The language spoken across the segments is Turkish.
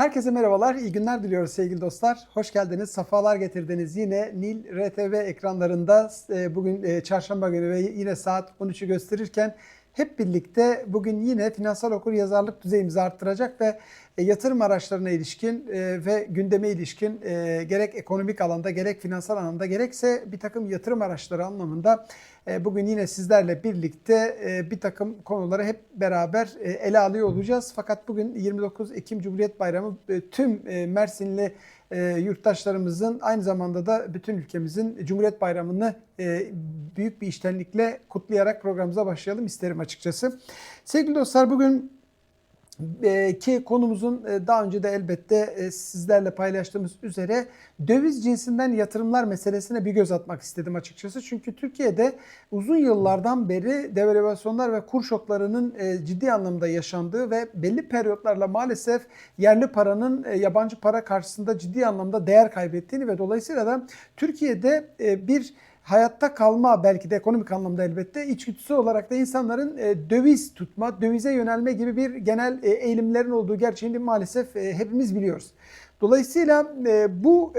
Herkese merhabalar, iyi günler diliyoruz sevgili dostlar. Hoş geldiniz, safalar getirdiniz. Yine Nil RTV ekranlarında e, bugün e, çarşamba günü ve yine saat 13'ü gösterirken hep birlikte bugün yine finansal okur yazarlık düzeyimizi arttıracak ve e, yatırım araçlarına ilişkin ve gündeme ilişkin gerek ekonomik alanda gerek finansal alanda gerekse bir takım yatırım araçları anlamında bugün yine sizlerle birlikte bir takım konuları hep beraber ele alıyor olacağız. Fakat bugün 29 Ekim Cumhuriyet Bayramı tüm Mersinli yurttaşlarımızın aynı zamanda da bütün ülkemizin Cumhuriyet Bayramı'nı büyük bir iştenlikle kutlayarak programımıza başlayalım isterim açıkçası. Sevgili dostlar bugün ki konumuzun daha önce de elbette sizlerle paylaştığımız üzere döviz cinsinden yatırımlar meselesine bir göz atmak istedim açıkçası. Çünkü Türkiye'de uzun yıllardan beri devalüasyonlar ve kur şoklarının ciddi anlamda yaşandığı ve belli periyotlarla maalesef yerli paranın yabancı para karşısında ciddi anlamda değer kaybettiğini ve dolayısıyla da Türkiye'de bir hayatta kalma belki de ekonomik anlamda elbette içgüdüsü olarak da insanların e, döviz tutma, dövize yönelme gibi bir genel e, eğilimlerin olduğu gerçeğini maalesef e, hepimiz biliyoruz. Dolayısıyla bu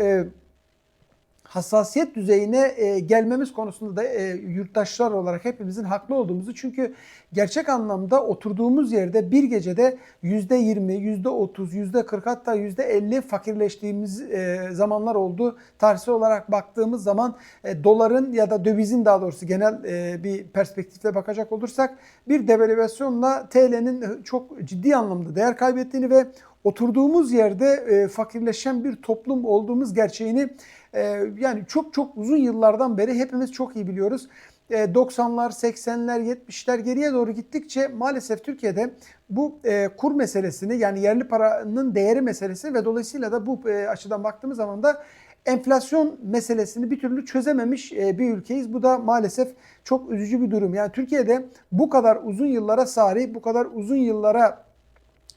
hassasiyet düzeyine e, gelmemiz konusunda da e, yurttaşlar olarak hepimizin haklı olduğumuzu çünkü gerçek anlamda oturduğumuz yerde bir gecede %20, %30, %40 hatta %50 fakirleştiğimiz e, zamanlar oldu. Tarihsel olarak baktığımız zaman e, doların ya da dövizin daha doğrusu genel e, bir perspektifle bakacak olursak bir devalüasyonla TL'nin çok ciddi anlamda değer kaybettiğini ve oturduğumuz yerde e, fakirleşen bir toplum olduğumuz gerçeğini e, yani çok çok uzun yıllardan beri hepimiz çok iyi biliyoruz. 90'lar, 80'ler, 70'ler geriye doğru gittikçe maalesef Türkiye'de bu e, kur meselesini yani yerli paranın değeri meselesi ve dolayısıyla da bu e, açıdan baktığımız zaman da enflasyon meselesini bir türlü çözememiş e, bir ülkeyiz. Bu da maalesef çok üzücü bir durum. Yani Türkiye'de bu kadar uzun yıllara sari, bu kadar uzun yıllara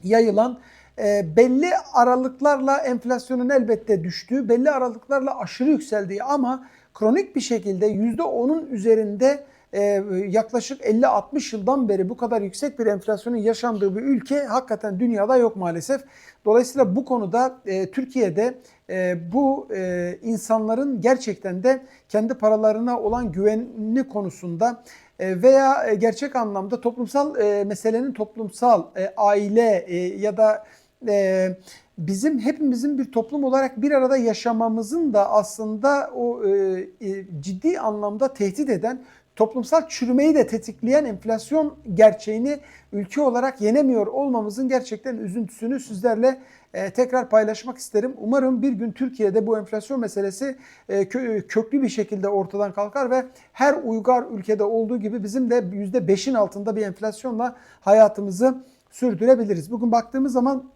yayılan e, belli aralıklarla enflasyonun elbette düştüğü, belli aralıklarla aşırı yükseldiği ama kronik bir şekilde %10'un üzerinde e, yaklaşık 50-60 yıldan beri bu kadar yüksek bir enflasyonun yaşandığı bir ülke hakikaten dünyada yok maalesef. Dolayısıyla bu konuda e, Türkiye'de e, bu e, insanların gerçekten de kendi paralarına olan güvenli konusunda e, veya e, gerçek anlamda toplumsal e, meselenin toplumsal e, aile e, ya da e, bizim hepimizin bir toplum olarak bir arada yaşamamızın da aslında o e, e, ciddi anlamda tehdit eden toplumsal çürümeyi de tetikleyen enflasyon gerçeğini ülke olarak yenemiyor olmamızın gerçekten üzüntüsünü sizlerle e, tekrar paylaşmak isterim. Umarım bir gün Türkiye'de bu enflasyon meselesi e, köklü bir şekilde ortadan kalkar ve her uygar ülkede olduğu gibi bizim de %5'in altında bir enflasyonla hayatımızı sürdürebiliriz. Bugün baktığımız zaman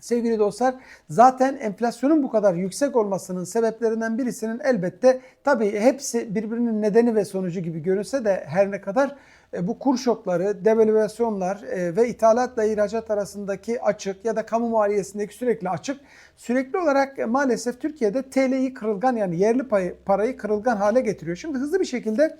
Sevgili dostlar zaten enflasyonun bu kadar yüksek olmasının sebeplerinden birisinin elbette tabii hepsi birbirinin nedeni ve sonucu gibi görünse de her ne kadar e, bu kur şokları, devalüasyonlar e, ve ithalatla ihracat arasındaki açık ya da kamu maliyesindeki sürekli açık sürekli olarak e, maalesef Türkiye'de TL'yi kırılgan yani yerli parayı kırılgan hale getiriyor. Şimdi hızlı bir şekilde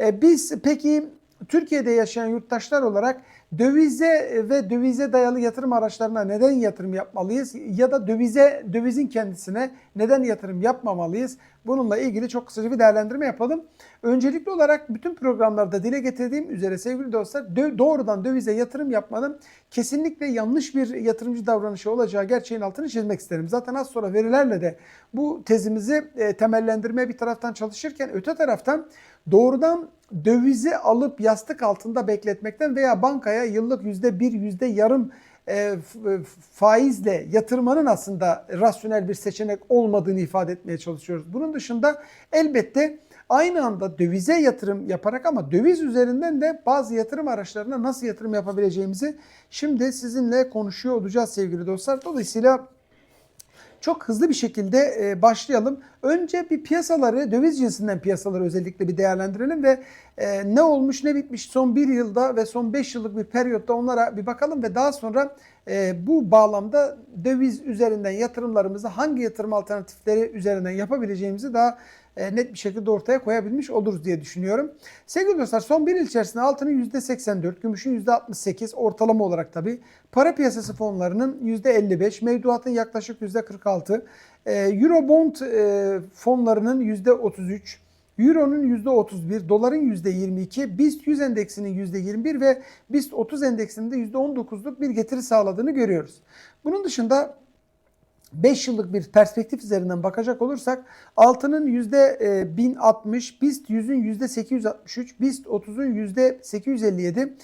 biz peki Türkiye'de yaşayan yurttaşlar olarak dövize ve dövize dayalı yatırım araçlarına neden yatırım yapmalıyız ya da dövize dövizin kendisine neden yatırım yapmamalıyız? Bununla ilgili çok kısaca bir değerlendirme yapalım. Öncelikli olarak bütün programlarda dile getirdiğim üzere sevgili dostlar doğrudan dövize yatırım yapmanın kesinlikle yanlış bir yatırımcı davranışı olacağı gerçeğin altını çizmek isterim. Zaten az sonra verilerle de bu tezimizi e, temellendirmeye bir taraftan çalışırken öte taraftan doğrudan dövizi alıp yastık altında bekletmekten veya bankaya yıllık yüzde bir, yüzde yarım e, e, faizle yatırmanın aslında rasyonel bir seçenek olmadığını ifade etmeye çalışıyoruz. Bunun dışında elbette aynı anda dövize yatırım yaparak ama döviz üzerinden de bazı yatırım araçlarına nasıl yatırım yapabileceğimizi şimdi sizinle konuşuyor olacağız sevgili dostlar. Dolayısıyla çok hızlı bir şekilde e, başlayalım. Önce bir piyasaları, döviz cinsinden piyasaları özellikle bir değerlendirelim ve e, ne olmuş ne bitmiş son bir yılda ve son beş yıllık bir periyotta onlara bir bakalım ve daha sonra e, bu bağlamda döviz üzerinden yatırımlarımızı hangi yatırım alternatifleri üzerinden yapabileceğimizi daha net bir şekilde ortaya koyabilmiş oluruz diye düşünüyorum. Sevgili dostlar son bir yıl içerisinde altının %84, gümüşün %68 ortalama olarak tabi. Para piyasası fonlarının %55, mevduatın yaklaşık %46, e, Eurobond e, fonlarının %33, Euro'nun %31, doların %22, BIST 100 endeksinin %21 ve BIST 30 endeksinin de %19'luk bir getiri sağladığını görüyoruz. Bunun dışında 5 yıllık bir perspektif üzerinden bakacak olursak altının %1060, BIST 100'ün %863, BIST 30'un %857,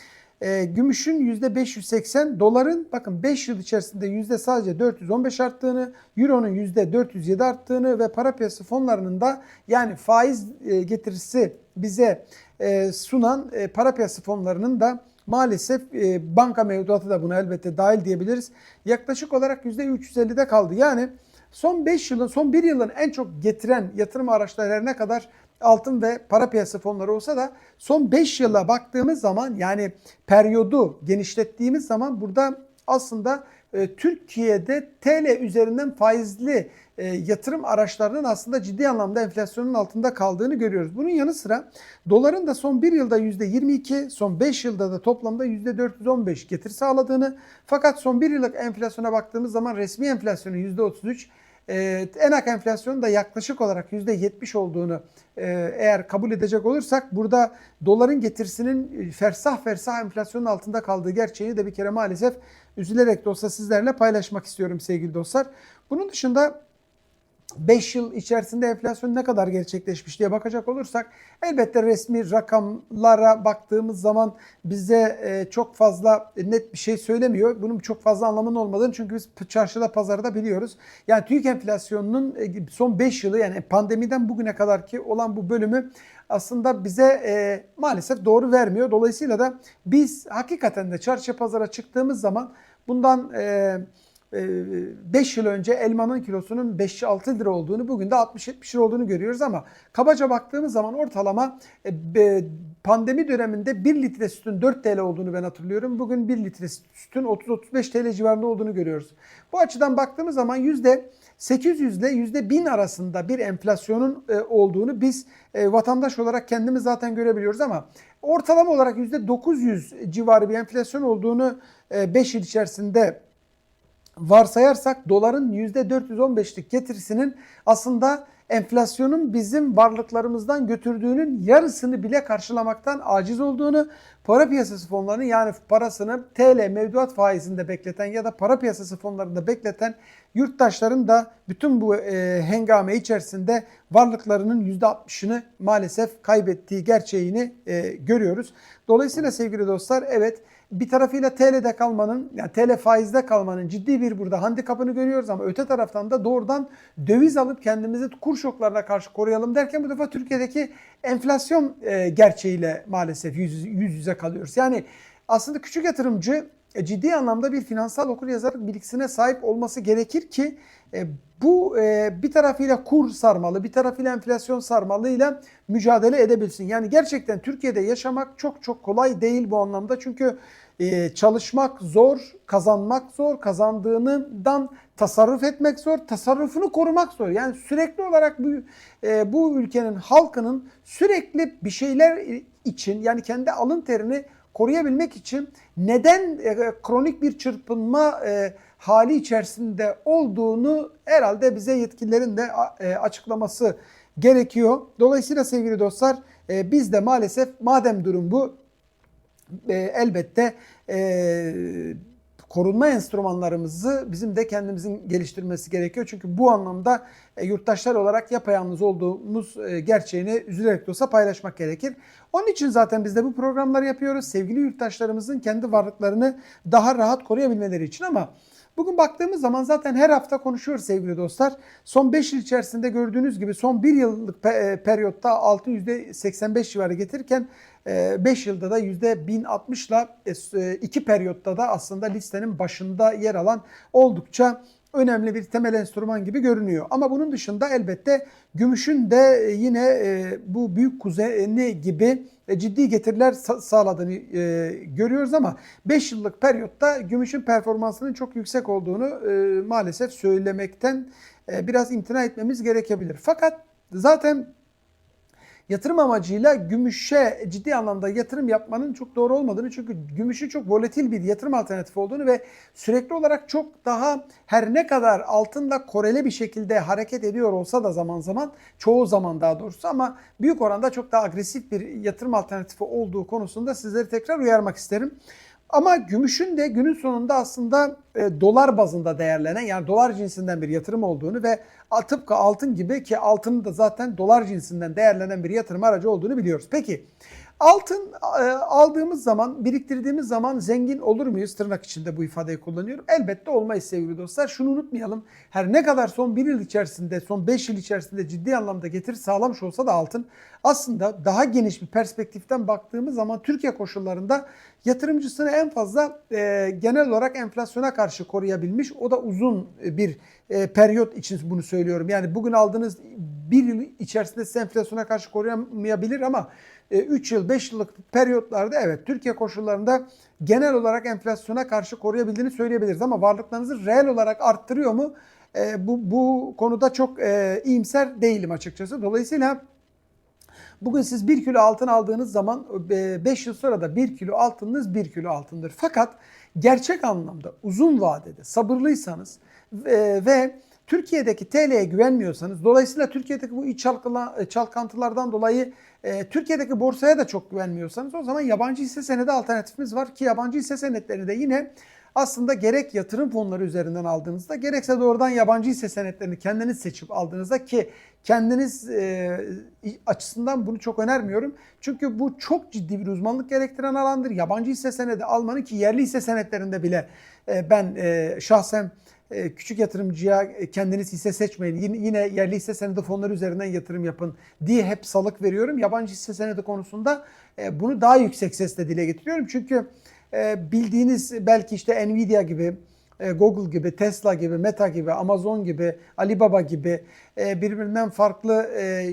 e, gümüşün %580, doların bakın 5 yıl içerisinde yüzde sadece 415 arttığını, euronun yüzde 407 arttığını ve para piyasası fonlarının da yani faiz e, getirisi bize e, sunan e, para piyasası fonlarının da maalesef e, banka mevduatı da buna elbette dahil diyebiliriz. Yaklaşık olarak %350'de kaldı. Yani son 5 yılın, son 1 yılın en çok getiren yatırım araçları her ne kadar altın ve para piyasa fonları olsa da son 5 yıla baktığımız zaman yani periyodu genişlettiğimiz zaman burada aslında Türkiye'de TL üzerinden faizli e, yatırım araçlarının aslında ciddi anlamda enflasyonun altında kaldığını görüyoruz. Bunun yanı sıra doların da son 1 yılda %22, son 5 yılda da toplamda %415 getiri sağladığını fakat son 1 yıllık enflasyona baktığımız zaman resmi enflasyonun %33 ee, enak enflasyonun da yaklaşık olarak %70 olduğunu e, eğer kabul edecek olursak burada doların getirisinin e, fersah fersah enflasyonun altında kaldığı gerçeğini de bir kere maalesef üzülerek de olsa sizlerle paylaşmak istiyorum sevgili dostlar. Bunun dışında 5 yıl içerisinde enflasyon ne kadar gerçekleşmiş diye bakacak olursak elbette resmi rakamlara baktığımız zaman bize e, çok fazla net bir şey söylemiyor. Bunun çok fazla anlamının olmadığını çünkü biz çarşıda pazarda biliyoruz. Yani TÜİK enflasyonunun e, son 5 yılı yani pandemiden bugüne kadar ki olan bu bölümü aslında bize e, maalesef doğru vermiyor. Dolayısıyla da biz hakikaten de çarşı pazara çıktığımız zaman bundan e, 5 yıl önce elmanın kilosunun 5-6 lira olduğunu bugün de 60-70 lira olduğunu görüyoruz ama kabaca baktığımız zaman ortalama e, pandemi döneminde 1 litre sütün 4 TL olduğunu ben hatırlıyorum. Bugün 1 litre sütün 30-35 TL civarında olduğunu görüyoruz. Bu açıdan baktığımız zaman yüzde 800 ile yüzde 1000 arasında bir enflasyonun e, olduğunu biz e, vatandaş olarak kendimiz zaten görebiliyoruz ama ortalama olarak yüzde 900 civarı bir enflasyon olduğunu 5 yıl içerisinde varsayarsak doların %415'lik getirisinin aslında enflasyonun bizim varlıklarımızdan götürdüğünün yarısını bile karşılamaktan aciz olduğunu, para piyasası fonlarının yani parasını TL mevduat faizinde bekleten ya da para piyasası fonlarında bekleten yurttaşların da bütün bu e, hengame içerisinde varlıklarının %60'ını maalesef kaybettiği gerçeğini e, görüyoruz. Dolayısıyla sevgili dostlar evet bir tarafıyla TL'de kalmanın yani TL faizde kalmanın ciddi bir burada handikapını görüyoruz ama öte taraftan da doğrudan döviz alıp kendimizi kur şoklarına karşı koruyalım derken bu defa Türkiye'deki enflasyon e, gerçeğiyle maalesef yüz, yüz yüze kalıyoruz. Yani aslında küçük yatırımcı e, ciddi anlamda bir finansal okuryazarlık bilgisine sahip olması gerekir ki e, bu bir tarafıyla kur sarmalı, bir tarafıyla enflasyon sarmalıyla mücadele edebilsin. Yani gerçekten Türkiye'de yaşamak çok çok kolay değil bu anlamda. Çünkü çalışmak zor, kazanmak zor, kazandığından tasarruf etmek zor, tasarrufunu korumak zor. Yani sürekli olarak bu bu ülkenin halkının sürekli bir şeyler için yani kendi alın terini koruyabilmek için neden e, kronik bir çırpınma e, hali içerisinde olduğunu herhalde bize yetkililerin de e, açıklaması gerekiyor. Dolayısıyla sevgili dostlar e, biz de maalesef madem durum bu e, elbette e, korunma enstrümanlarımızı bizim de kendimizin geliştirmesi gerekiyor. Çünkü bu anlamda e, yurttaşlar olarak yapayalnız olduğumuz e, gerçeğini üzülerek de olsa paylaşmak gerekir. Onun için zaten biz de bu programları yapıyoruz. Sevgili yurttaşlarımızın kendi varlıklarını daha rahat koruyabilmeleri için ama Bugün baktığımız zaman zaten her hafta konuşuyoruz sevgili dostlar. Son 5 yıl içerisinde gördüğünüz gibi son 1 yıllık e, periyotta altın %85 civarı getirirken 5 yılda da %1060 ile 2 periyotta da aslında listenin başında yer alan oldukça önemli bir temel enstrüman gibi görünüyor. Ama bunun dışında elbette gümüşün de yine e, bu büyük kuzeni gibi e, ciddi getiriler sağladığını e, görüyoruz ama 5 yıllık periyotta gümüşün performansının çok yüksek olduğunu maalesef söylemekten biraz imtina etmemiz gerekebilir. Fakat zaten yatırım amacıyla gümüşe ciddi anlamda yatırım yapmanın çok doğru olmadığını çünkü gümüşün çok volatil bir yatırım alternatifi olduğunu ve sürekli olarak çok daha her ne kadar altınla koreli bir şekilde hareket ediyor olsa da zaman zaman çoğu zaman daha doğrusu ama büyük oranda çok daha agresif bir yatırım alternatifi olduğu konusunda sizleri tekrar uyarmak isterim. Ama gümüşün de günün sonunda aslında e, dolar bazında değerlenen yani dolar cinsinden bir yatırım olduğunu ve tıpkı altın gibi ki altının da zaten dolar cinsinden değerlenen bir yatırım aracı olduğunu biliyoruz. Peki altın e, aldığımız zaman biriktirdiğimiz zaman zengin olur muyuz? Tırnak içinde bu ifadeyi kullanıyorum. Elbette olmayız sevgili dostlar. Şunu unutmayalım. Her ne kadar son bir yıl içerisinde son 5 yıl içerisinde ciddi anlamda getiri sağlamış olsa da altın aslında daha geniş bir perspektiften baktığımız zaman Türkiye koşullarında yatırımcısını en fazla e, genel olarak enflasyona karşı koruyabilmiş. O da uzun bir e, periyot için bunu söylüyorum. Yani bugün aldığınız bir yıl içerisinde size enflasyona karşı koruyamayabilir ama 3 yıl 5 yıllık periyotlarda evet Türkiye koşullarında genel olarak enflasyona karşı koruyabildiğini söyleyebiliriz ama varlıklarınızı reel olarak arttırıyor mu? E, bu, bu konuda çok e, iyimser değilim açıkçası. Dolayısıyla Bugün siz 1 kilo altın aldığınız zaman 5 yıl sonra da 1 kilo altınınız 1 kilo altındır. Fakat gerçek anlamda uzun vadede sabırlıysanız ve, ve Türkiye'deki TL'ye güvenmiyorsanız dolayısıyla Türkiye'deki bu iç çalkantılardan dolayı e, Türkiye'deki borsaya da çok güvenmiyorsanız o zaman yabancı hisse senedi alternatifimiz var ki yabancı hisse senetleri de yine aslında gerek yatırım fonları üzerinden aldığınızda gerekse doğrudan yabancı hisse senetlerini kendiniz seçip aldığınızda ki kendiniz e, açısından bunu çok önermiyorum. Çünkü bu çok ciddi bir uzmanlık gerektiren alandır. Yabancı hisse senedi almanın ki yerli hisse senetlerinde bile e, ben e, şahsen küçük yatırımcıya e, kendiniz hisse seçmeyin. Yine, yerli hisse senedi fonları üzerinden yatırım yapın diye hep salık veriyorum. Yabancı hisse senedi konusunda e, bunu daha yüksek sesle dile getiriyorum. Çünkü e, bildiğiniz belki işte Nvidia gibi, e, Google gibi, Tesla gibi, Meta gibi, Amazon gibi, Alibaba gibi e, birbirinden farklı e,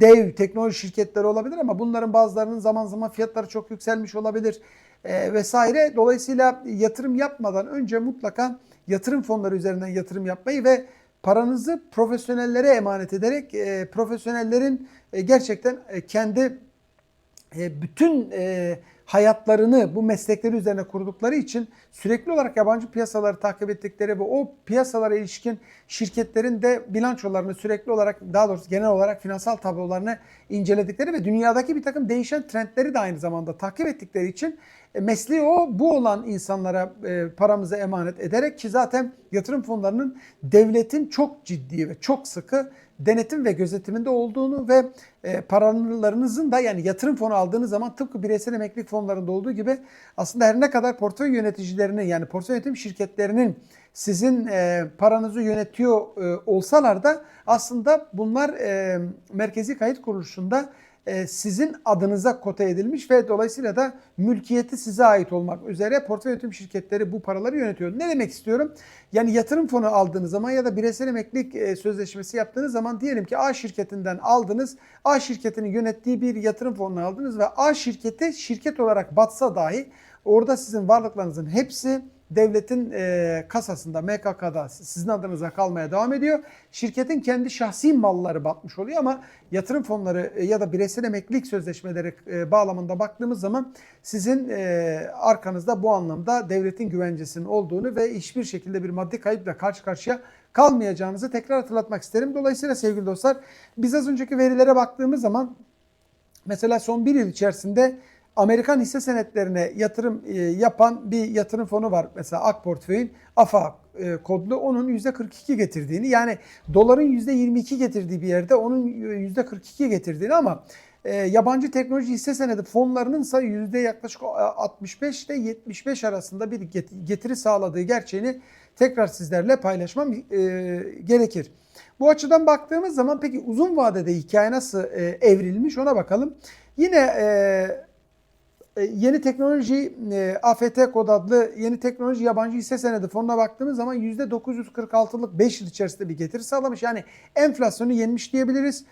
dev teknoloji şirketleri olabilir ama bunların bazılarının zaman zaman fiyatları çok yükselmiş olabilir e, vesaire. Dolayısıyla yatırım yapmadan önce mutlaka yatırım fonları üzerinden yatırım yapmayı ve paranızı profesyonellere emanet ederek e, profesyonellerin e, gerçekten e, kendi e, bütün e, hayatlarını bu meslekleri üzerine kurdukları için sürekli olarak yabancı piyasaları takip ettikleri ve o piyasalara ilişkin şirketlerin de bilançolarını sürekli olarak daha doğrusu genel olarak finansal tablolarını inceledikleri ve dünyadaki bir takım değişen trendleri de aynı zamanda takip ettikleri için mesleği o bu olan insanlara e, paramızı emanet ederek ki zaten yatırım fonlarının devletin çok ciddi ve çok sıkı denetim ve gözetiminde olduğunu ve e, paralarınızın da yani yatırım fonu aldığınız zaman tıpkı bireysel emeklilik fonlarında olduğu gibi aslında her ne kadar portföy yöneticilerinin yani portföy yönetim şirketlerinin sizin e, paranızı yönetiyor e, olsalar da aslında bunlar e, merkezi kayıt kuruluşunda e, sizin adınıza kota edilmiş ve dolayısıyla da mülkiyeti size ait olmak üzere portföy yönetim şirketleri bu paraları yönetiyor. Ne demek istiyorum? Yani yatırım fonu aldığınız zaman ya da bireysel emeklilik e, sözleşmesi yaptığınız zaman diyelim ki A şirketinden aldınız. A şirketinin yönettiği bir yatırım fonunu aldınız ve A şirketi şirket olarak batsa dahi orada sizin varlıklarınızın hepsi devletin e, kasasında, MKK'da sizin adınıza kalmaya devam ediyor. Şirketin kendi şahsi malları batmış oluyor ama yatırım fonları e, ya da bireysel emeklilik sözleşmeleri e, bağlamında baktığımız zaman sizin e, arkanızda bu anlamda devletin güvencesinin olduğunu ve hiçbir şekilde bir maddi kayıpla karşı karşıya kalmayacağınızı tekrar hatırlatmak isterim. Dolayısıyla sevgili dostlar biz az önceki verilere baktığımız zaman mesela son bir yıl içerisinde Amerikan hisse senetlerine yatırım e, yapan bir yatırım fonu var. Mesela Ak Portföy'ün AFA e, kodlu onun %42 getirdiğini yani doların %22 getirdiği bir yerde onun %42 getirdiğini ama e, yabancı teknoloji hisse senedi fonlarının ise yüzde yaklaşık 65 ile 75 arasında bir getiri sağladığı gerçeğini tekrar sizlerle paylaşmam e, gerekir. Bu açıdan baktığımız zaman peki uzun vadede hikaye nasıl e, evrilmiş ona bakalım. Yine e, yeni teknoloji e, AFT kod adlı yeni teknoloji yabancı hisse senedi fonuna baktığımız zaman %946'lık 5 yıl içerisinde bir getiri sağlamış. Yani enflasyonu yenmiş diyebiliriz.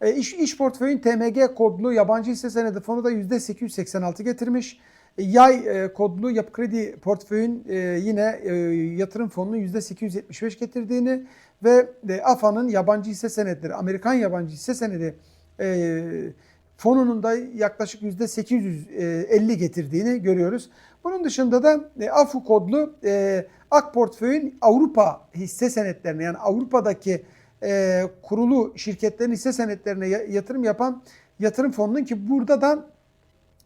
E, iş, iş portföyün TMG kodlu yabancı hisse senedi fonu da %886 getirmiş. E, yay e, kodlu yapı kredi portföyün e, yine e, yatırım fonunun %875 getirdiğini ve e, AFA'nın yabancı hisse senetleri, Amerikan yabancı hisse senedi e, fonunun da yaklaşık %850 getirdiğini görüyoruz. Bunun dışında da e, AFU kodlu e, AK Portföy'ün Avrupa hisse senetlerine yani Avrupa'daki e, kurulu şirketlerin hisse senetlerine ya- yatırım yapan yatırım fonunun ki burada da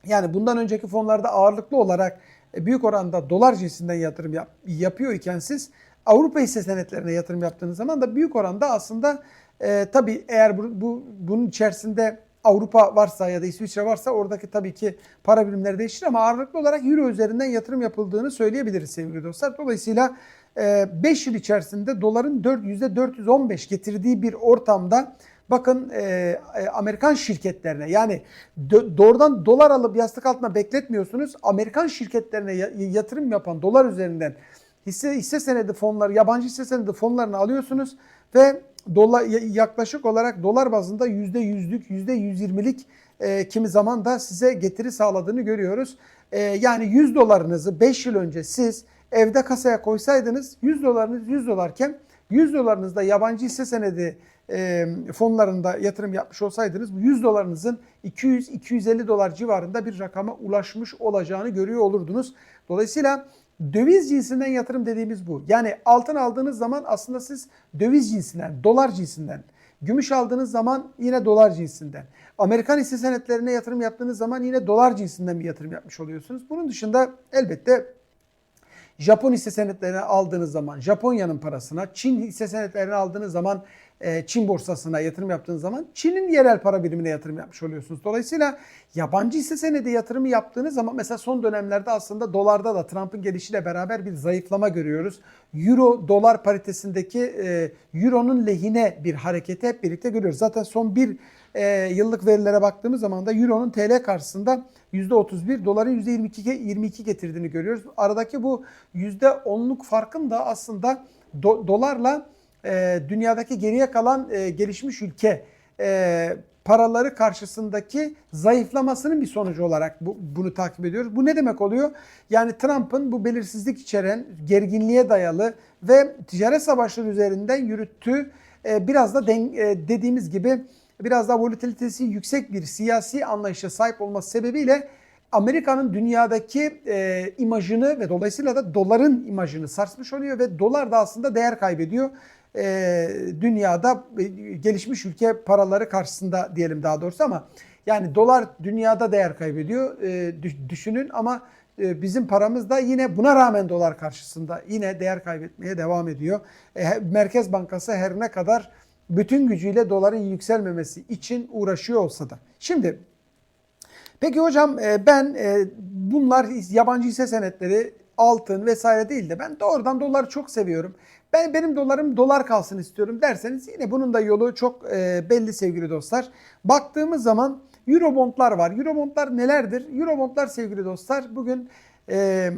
yani bundan önceki fonlarda ağırlıklı olarak e, büyük oranda dolar cinsinden yatırım yap, yapıyor iken siz Avrupa hisse senetlerine yatırım yaptığınız zaman da büyük oranda aslında e, tabii eğer bu, bu bunun içerisinde Avrupa varsa ya da İsviçre varsa oradaki tabii ki para birimleri değişir ama ağırlıklı olarak Euro üzerinden yatırım yapıldığını söyleyebiliriz sevgili dostlar. Dolayısıyla 5 yıl içerisinde doların 4, %415 getirdiği bir ortamda bakın e, e, Amerikan şirketlerine yani do- doğrudan dolar alıp yastık altına bekletmiyorsunuz. Amerikan şirketlerine ya- yatırım yapan dolar üzerinden hisse hisse senedi fonları, yabancı hisse senedi fonlarını alıyorsunuz ve dolar yaklaşık olarak dolar bazında %100'lük, %120'lik e, kimi zaman da size getiri sağladığını görüyoruz. E, yani 100 dolarınızı 5 yıl önce siz evde kasaya koysaydınız 100 dolarınız 100 dolarken 100 dolarınızda yabancı hisse senedi e, fonlarında yatırım yapmış olsaydınız bu 100 dolarınızın 200-250 dolar civarında bir rakama ulaşmış olacağını görüyor olurdunuz. Dolayısıyla döviz cinsinden yatırım dediğimiz bu. Yani altın aldığınız zaman aslında siz döviz cinsinden, dolar cinsinden, gümüş aldığınız zaman yine dolar cinsinden, Amerikan hisse senetlerine yatırım yaptığınız zaman yine dolar cinsinden bir yatırım yapmış oluyorsunuz. Bunun dışında elbette Japon hisse senetlerini aldığınız zaman Japonya'nın parasına, Çin hisse senetlerini aldığınız zaman Çin borsasına yatırım yaptığınız zaman Çin'in yerel para birimine yatırım yapmış oluyorsunuz. Dolayısıyla yabancı hisse senedi yatırımı yaptığınız zaman mesela son dönemlerde aslında dolarda da Trump'ın gelişiyle beraber bir zayıflama görüyoruz. Euro dolar paritesindeki e, Euro'nun lehine bir hareketi hep birlikte görüyoruz. Zaten son bir e, yıllık verilere baktığımız zaman da Euro'nun TL karşısında %31, doların %22 22 getirdiğini görüyoruz. Aradaki bu %10'luk farkın da aslında do, dolarla e, dünyadaki geriye kalan e, gelişmiş ülke e, paraları karşısındaki zayıflamasının bir sonucu olarak bu, bunu takip ediyoruz. Bu ne demek oluyor? Yani Trump'ın bu belirsizlik içeren, gerginliğe dayalı ve ticaret savaşları üzerinden yürüttüğü biraz da den, dediğimiz gibi biraz daha volatilitesi yüksek bir siyasi anlayışa sahip olması sebebiyle Amerika'nın dünyadaki e, imajını ve dolayısıyla da doların imajını sarsmış oluyor ve dolar da aslında değer kaybediyor. E, dünyada e, gelişmiş ülke paraları karşısında diyelim daha doğrusu ama yani dolar dünyada değer kaybediyor e, düş- düşünün ama e, bizim paramız da yine buna rağmen dolar karşısında yine değer kaybetmeye devam ediyor. E, Merkez Bankası her ne kadar bütün gücüyle doların yükselmemesi için uğraşıyor olsa da. Şimdi Peki hocam e, ben e, bunlar yabancı hisse senetleri, altın vesaire değil de ben doğrudan doları çok seviyorum. Ben benim dolarım dolar kalsın istiyorum derseniz yine bunun da yolu çok e, belli sevgili dostlar. Baktığımız zaman Eurobondlar var. Eurobondlar nelerdir? Eurobondlar sevgili dostlar bugün e,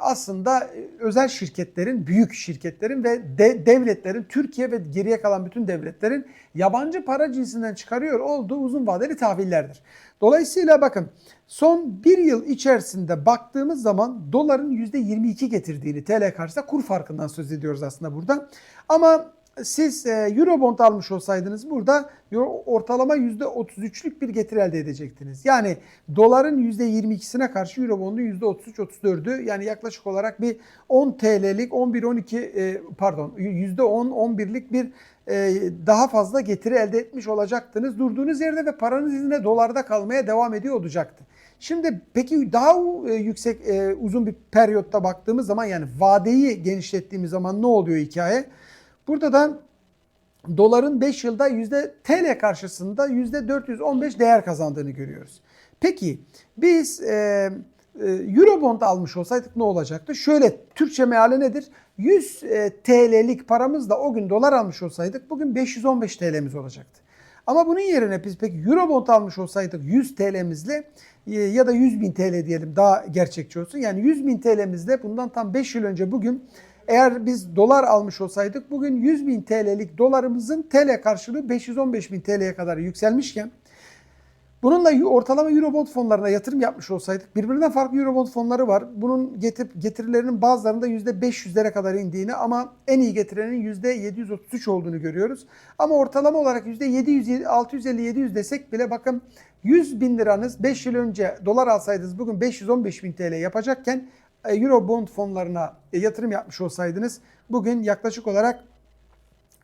aslında özel şirketlerin, büyük şirketlerin ve de, devletlerin, Türkiye ve geriye kalan bütün devletlerin yabancı para cinsinden çıkarıyor olduğu uzun vadeli tahvillerdir. Dolayısıyla bakın son bir yıl içerisinde baktığımız zaman doların %22 getirdiğini TL karşısında kur farkından söz ediyoruz aslında burada. Ama siz e, Eurobond almış olsaydınız burada ortalama %33'lük bir getiri elde edecektiniz. Yani doların %22'sine karşı Eurobond'un %33-34'ü yani yaklaşık olarak bir 10 TL'lik 11-12 e, pardon %10-11'lik bir e, daha fazla getiri elde etmiş olacaktınız durduğunuz yerde ve paranız yine dolarda kalmaya devam ediyor olacaktı. Şimdi peki daha e, yüksek uzun bir periyotta baktığımız zaman yani vadeyi genişlettiğimiz zaman ne oluyor hikaye? Burada da doların 5 yılda yüzde TL karşısında yüzde 415 değer kazandığını görüyoruz. Peki biz e, e, Eurobond almış olsaydık ne olacaktı? Şöyle Türkçe meali nedir? 100 e, TL'lik paramızla o gün dolar almış olsaydık bugün 515 TL'miz olacaktı. Ama bunun yerine biz peki Eurobond almış olsaydık 100 TL'mizle e, ya da 100 bin TL diyelim daha gerçekçi olsun. Yani 100 bin TL'mizle bundan tam 5 yıl önce bugün eğer biz dolar almış olsaydık bugün 100 bin TL'lik dolarımızın TL karşılığı 515 bin TL'ye kadar yükselmişken Bununla ortalama Eurobond fonlarına yatırım yapmış olsaydık birbirinden farklı Eurobond fonları var. Bunun getirip getirilerinin bazılarında %500'lere kadar indiğini ama en iyi getirenin %733 olduğunu görüyoruz. Ama ortalama olarak %700, 650-700 desek bile bakın 100 bin liranız 5 yıl önce dolar alsaydınız bugün 515 bin TL yapacakken Eurobond fonlarına e, yatırım yapmış olsaydınız bugün yaklaşık olarak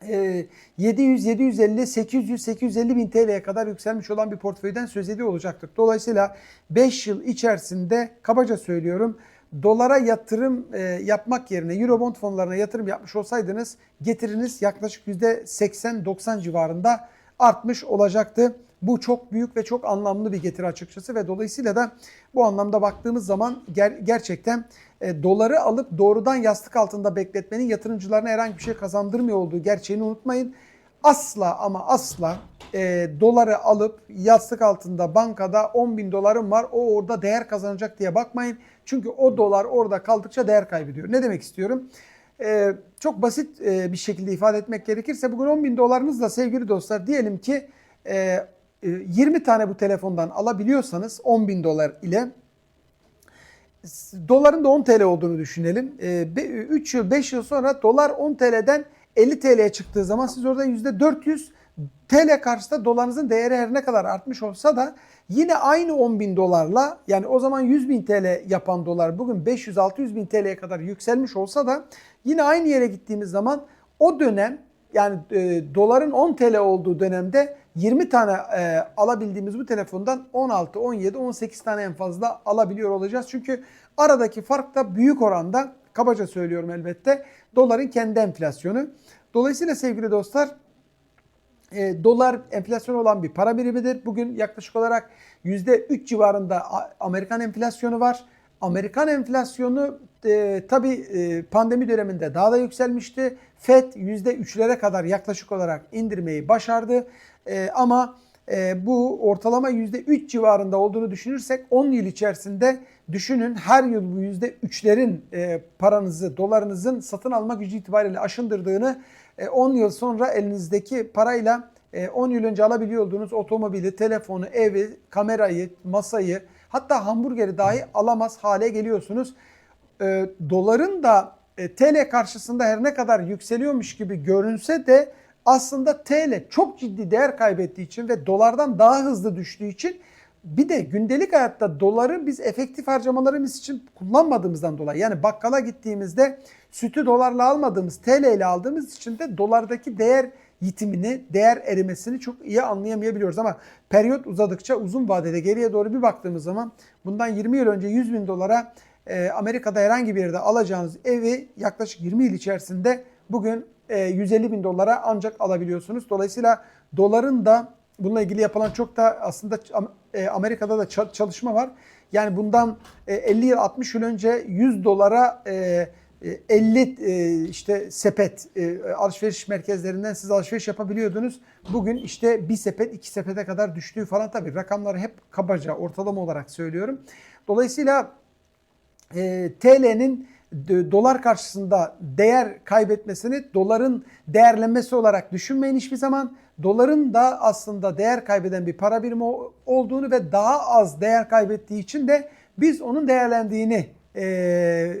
e, 700, 750, 800, 850 bin TL'ye kadar yükselmiş olan bir portföyden söz ediyor olacaktır. Dolayısıyla 5 yıl içerisinde kabaca söylüyorum dolara yatırım e, yapmak yerine Eurobond fonlarına yatırım yapmış olsaydınız getiriniz yaklaşık %80-90 civarında artmış olacaktı. Bu çok büyük ve çok anlamlı bir getiri açıkçası ve dolayısıyla da bu anlamda baktığımız zaman ger- gerçekten e, doları alıp doğrudan yastık altında bekletmenin yatırımcılarına herhangi bir şey kazandırmıyor olduğu gerçeğini unutmayın. Asla ama asla e, doları alıp yastık altında bankada 10 bin dolarım var o orada değer kazanacak diye bakmayın. Çünkü o dolar orada kaldıkça değer kaybediyor. Ne demek istiyorum? Ee, çok basit e, bir şekilde ifade etmek gerekirse bugün 10 bin dolarınızla sevgili dostlar diyelim ki e, 20 tane bu telefondan alabiliyorsanız 10 bin dolar ile doların da 10 TL olduğunu düşünelim. 3 yıl 5 yıl sonra dolar 10 TL'den 50 TL'ye çıktığı zaman siz orada %400 TL karşısında dolarınızın değeri her ne kadar artmış olsa da yine aynı 10 bin dolarla yani o zaman 100 bin TL yapan dolar bugün 500-600 bin TL'ye kadar yükselmiş olsa da yine aynı yere gittiğimiz zaman o dönem yani e, doların 10 TL olduğu dönemde 20 tane e, alabildiğimiz bu telefondan 16, 17, 18 tane en fazla alabiliyor olacağız. Çünkü aradaki fark da büyük oranda kabaca söylüyorum elbette doların kendi enflasyonu. Dolayısıyla sevgili dostlar e, dolar enflasyon olan bir para birimidir. Bugün yaklaşık olarak %3 civarında Amerikan enflasyonu var. Amerikan enflasyonu e, tabii e, pandemi döneminde daha da yükselmişti. FED %3'lere kadar yaklaşık olarak indirmeyi başardı. E, ama e, bu ortalama %3 civarında olduğunu düşünürsek 10 yıl içerisinde düşünün her yıl bu %3'lerin e, paranızı, dolarınızın satın alma gücü itibariyle aşındırdığını e, 10 yıl sonra elinizdeki parayla e, 10 yıl önce alabiliyor olduğunuz otomobili, telefonu, evi, kamerayı, masayı hatta hamburgeri dahi alamaz hale geliyorsunuz. E, doların da e, TL karşısında her ne kadar yükseliyormuş gibi görünse de aslında TL çok ciddi değer kaybettiği için ve dolardan daha hızlı düştüğü için bir de gündelik hayatta doları biz efektif harcamalarımız için kullanmadığımızdan dolayı yani bakkala gittiğimizde sütü dolarla almadığımız TL ile aldığımız için de dolardaki değer yitimini, değer erimesini çok iyi anlayamayabiliyoruz. Ama periyot uzadıkça uzun vadede geriye doğru bir baktığımız zaman bundan 20 yıl önce 100 bin dolara e, Amerika'da herhangi bir yerde alacağınız evi yaklaşık 20 yıl içerisinde bugün 150 bin dolara ancak alabiliyorsunuz. Dolayısıyla doların da bununla ilgili yapılan çok da aslında e, Amerika'da da ça- çalışma var. Yani bundan e, 50 yıl 60 yıl önce 100 dolara e, e, 50 e, işte sepet e, alışveriş merkezlerinden siz alışveriş yapabiliyordunuz. Bugün işte bir sepet iki sepete kadar düştüğü falan tabii rakamları hep kabaca ortalama olarak söylüyorum. Dolayısıyla e, TL'nin dolar karşısında değer kaybetmesini doların değerlenmesi olarak düşünmeyin hiçbir zaman. Doların da aslında değer kaybeden bir para birimi olduğunu ve daha az değer kaybettiği için de biz onun değerlendiğini e,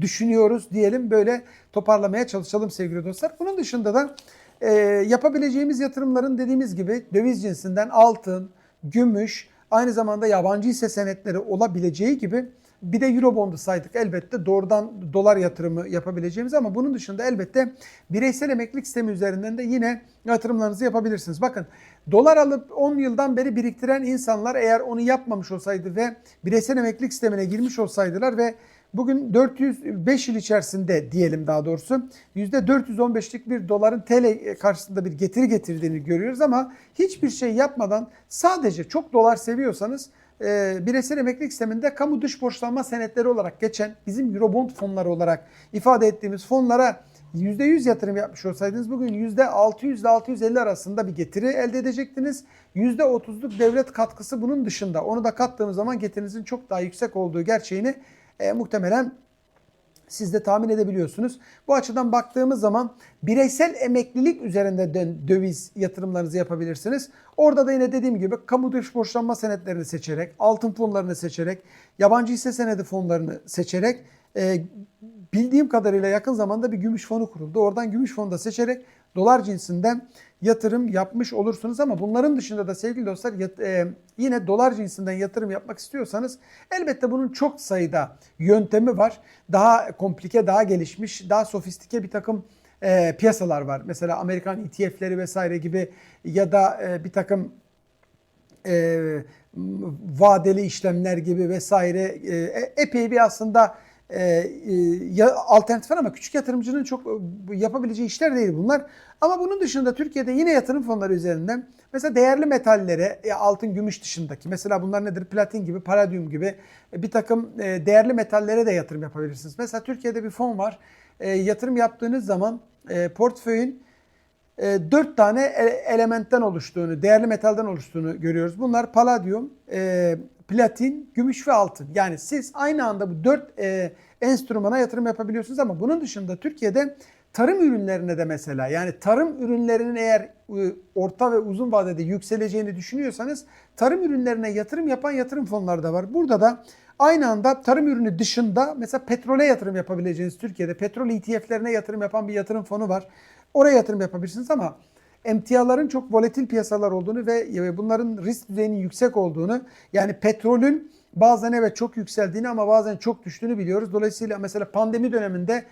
düşünüyoruz diyelim. Böyle toparlamaya çalışalım sevgili dostlar. Bunun dışında da e, yapabileceğimiz yatırımların dediğimiz gibi döviz cinsinden altın, gümüş, aynı zamanda yabancı hisse senetleri olabileceği gibi bir de Eurobond'u saydık elbette doğrudan dolar yatırımı yapabileceğimiz ama bunun dışında elbette bireysel emeklilik sistemi üzerinden de yine yatırımlarınızı yapabilirsiniz. Bakın dolar alıp 10 yıldan beri biriktiren insanlar eğer onu yapmamış olsaydı ve bireysel emeklilik sistemine girmiş olsaydılar ve Bugün 405 yıl içerisinde diyelim daha doğrusu %415'lik bir doların TL karşısında bir getiri getirdiğini görüyoruz ama hiçbir şey yapmadan sadece çok dolar seviyorsanız e, bireysel emeklilik sisteminde kamu dış borçlanma senetleri olarak geçen bizim Eurobond fonları olarak ifade ettiğimiz fonlara %100 yatırım yapmış olsaydınız bugün %600 ile 650 arasında bir getiri elde edecektiniz. %30'luk devlet katkısı bunun dışında. Onu da kattığımız zaman getirinizin çok daha yüksek olduğu gerçeğini e, muhtemelen Siz de tahmin edebiliyorsunuz. Bu açıdan baktığımız zaman bireysel emeklilik üzerinde dö- döviz yatırımlarınızı yapabilirsiniz. Orada da yine dediğim gibi kamu dış borçlanma senetlerini seçerek, altın fonlarını seçerek, yabancı hisse senedi fonlarını seçerek e, bildiğim kadarıyla yakın zamanda bir gümüş fonu kuruldu. Oradan gümüş fonu da seçerek dolar cinsinden yatırım yapmış olursunuz ama bunların dışında da sevgili dostlar e, yine dolar cinsinden yatırım yapmak istiyorsanız elbette bunun çok sayıda yöntemi var. Daha komplike, daha gelişmiş, daha sofistike bir takım e, piyasalar var. Mesela Amerikan ETF'leri vesaire gibi ya da e, bir takım vadeli işlemler gibi vesaire epey bir aslında e, e, ya, alternatif var ama küçük yatırımcının çok e, yapabileceği işler değil bunlar. Ama bunun dışında Türkiye'de yine yatırım fonları üzerinden mesela değerli metallere e, altın gümüş dışındaki mesela bunlar nedir platin gibi paladyum gibi e, bir takım e, değerli metallere de yatırım yapabilirsiniz. Mesela Türkiye'de bir fon var E, yatırım yaptığınız zaman e, portföyün e, dört tane e- elementten oluştuğunu, değerli metalden oluştuğunu görüyoruz. Bunlar paladyum, e, platin, gümüş ve altın. Yani siz aynı anda bu dört e, enstrümana yatırım yapabiliyorsunuz ama bunun dışında Türkiye'de tarım ürünlerine de mesela yani tarım ürünlerinin eğer e, orta ve uzun vadede yükseleceğini düşünüyorsanız tarım ürünlerine yatırım yapan yatırım fonları da var. Burada da aynı anda tarım ürünü dışında mesela petrole yatırım yapabileceğiniz Türkiye'de petrol ETF'lerine yatırım yapan bir yatırım fonu var. Oraya yatırım yapabilirsiniz ama emtiaların çok volatil piyasalar olduğunu ve bunların risk düzeyinin yüksek olduğunu yani petrolün bazen evet çok yükseldiğini ama bazen çok düştüğünü biliyoruz. Dolayısıyla mesela pandemi döneminde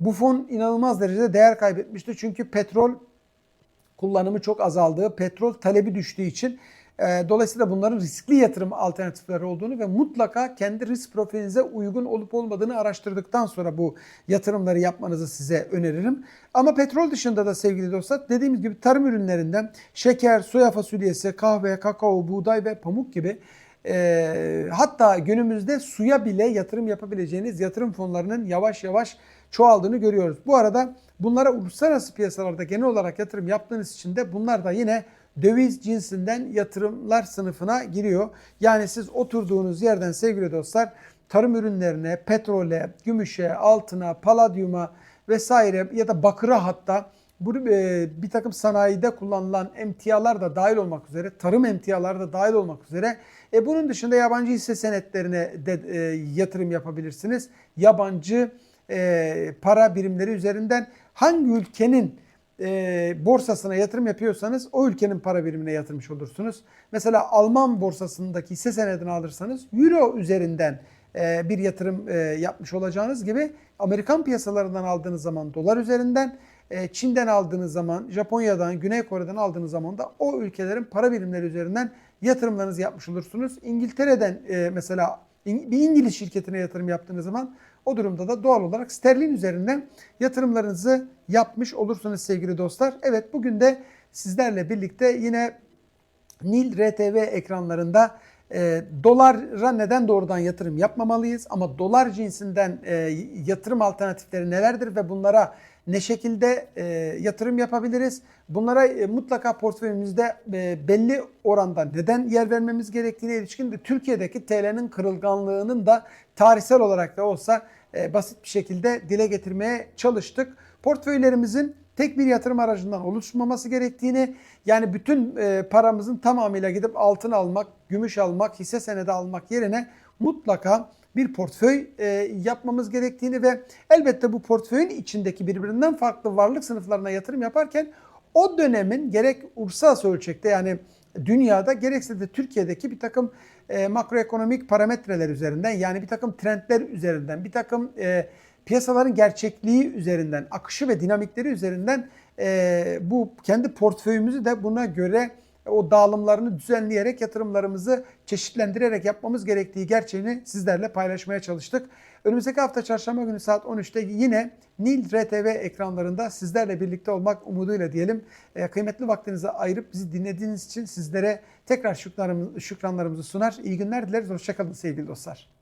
bu fon inanılmaz derecede değer kaybetmişti. Çünkü petrol kullanımı çok azaldığı, petrol talebi düştüğü için dolayısıyla bunların riskli yatırım alternatifleri olduğunu ve mutlaka kendi risk profilinize uygun olup olmadığını araştırdıktan sonra bu yatırımları yapmanızı size öneririm. Ama petrol dışında da sevgili dostlar dediğimiz gibi tarım ürünlerinden şeker, soya fasulyesi, kahve, kakao, buğday ve pamuk gibi e, hatta günümüzde suya bile yatırım yapabileceğiniz yatırım fonlarının yavaş yavaş çoğaldığını görüyoruz. Bu arada bunlara uluslararası piyasalarda genel olarak yatırım yaptığınız için de bunlar da yine döviz cinsinden yatırımlar sınıfına giriyor. Yani siz oturduğunuz yerden sevgili dostlar tarım ürünlerine, petrole, gümüşe, altına, paladyuma vesaire ya da bakıra hatta bu e, bir takım sanayide kullanılan emtialar da dahil olmak üzere, tarım emtiaları da dahil olmak üzere. E bunun dışında yabancı hisse senetlerine de e, yatırım yapabilirsiniz. Yabancı e, para birimleri üzerinden hangi ülkenin e, borsasına yatırım yapıyorsanız o ülkenin para birimine yatırmış olursunuz. Mesela Alman borsasındaki hisse senedini alırsanız euro üzerinden e, bir yatırım e, yapmış olacağınız gibi Amerikan piyasalarından aldığınız zaman dolar üzerinden e, Çin'den aldığınız zaman, Japonya'dan, Güney Kore'den aldığınız zaman da o ülkelerin para birimleri üzerinden yatırımlarınızı yapmış olursunuz. İngiltere'den e, mesela bir İngiliz şirketine yatırım yaptığınız zaman o durumda da doğal olarak sterlin üzerinden yatırımlarınızı yapmış olursunuz sevgili dostlar. Evet bugün de sizlerle birlikte yine Nil RTV ekranlarında e, dolara neden doğrudan yatırım yapmamalıyız ama dolar cinsinden e, yatırım alternatifleri nelerdir ve bunlara ne şekilde e, yatırım yapabiliriz? Bunlara e, mutlaka portföyümüzde e, belli oranda neden yer vermemiz gerektiğine ilişkin de Türkiye'deki TL'nin kırılganlığının da tarihsel olarak da olsa basit bir şekilde dile getirmeye çalıştık. Portföylerimizin tek bir yatırım aracından oluşmaması gerektiğini yani bütün e, paramızın tamamıyla gidip altın almak, gümüş almak, hisse senedi almak yerine mutlaka bir portföy e, yapmamız gerektiğini ve elbette bu portföyün içindeki birbirinden farklı varlık sınıflarına yatırım yaparken o dönemin gerek uluslararası ölçekte yani dünyada gerekse de Türkiye'deki bir takım e, makroekonomik parametreler üzerinden yani bir takım trendler üzerinden bir takım e, piyasaların gerçekliği üzerinden akışı ve dinamikleri üzerinden e, bu kendi portföyümüzü de buna göre o dağılımlarını düzenleyerek yatırımlarımızı çeşitlendirerek yapmamız gerektiği gerçeğini sizlerle paylaşmaya çalıştık. Önümüzdeki hafta çarşamba günü saat 13'te yine Nil RTV ekranlarında sizlerle birlikte olmak umuduyla diyelim. E, kıymetli vaktinizi ayırıp bizi dinlediğiniz için sizlere tekrar şükranlarımızı sunar. İyi günler dileriz. Hoşçakalın sevgili dostlar.